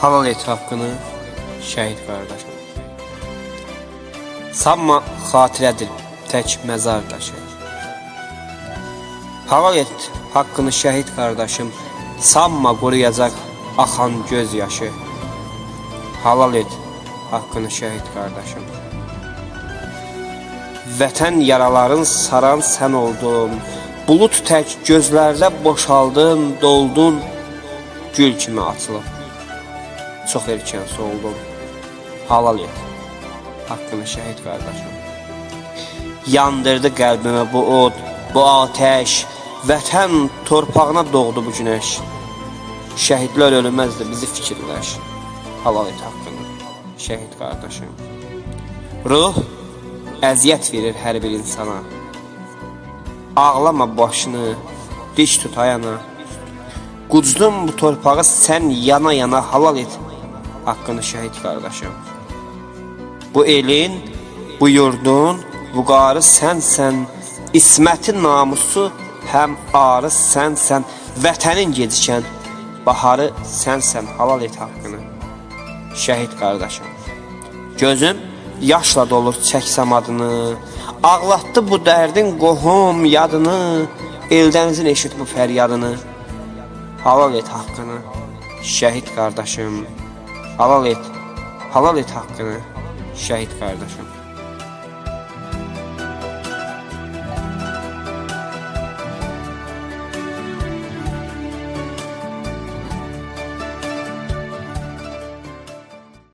Halal et haqqını şəhid qardaşım. Sanma xatirədir tək məzar daşı. Halal et haqqını şəhid qardaşım. Sanma qoruyacaq axan göz yaşı. Halal et haqqını şəhid qardaşım. Vətən yaraların saran sən oldun. Bulut tək gözlərdə boşaldın, doldun. Gül kimi açılıb. Çox erkən soldun. Halal et. Haqqını şəhid qardaşım. Yandırdı qəlbimə bu od, bu atəş. Vətən torpağına doğdu bu günəş. Şəhidlər ölməzdi, bizi fikirləş. Halal et haqqını, şəhid qardaşım. Ruh əziyyət verir hər bir insana. Ağlama başını, diş tut ayana. Bu torpağı sən yana yana halal et. Haqqını şəhid qardaşım. Bu elin, bu yurdun, bu qarı sənsən. İsmətin namusu həm arı sənsən. Vətənin gecikən baharı sənsən. Halal et haqqını. Şəhid qardaşım. Gözüm yaşla dolur çəksəm adını. Ağlatdı bu dərdin qohum yadını. Eldənizin eşit bu fəryadını. Halal et haqqını. Şəhid qardaşım. Halal et. Halal et haqqını. Şəhid qardaşım.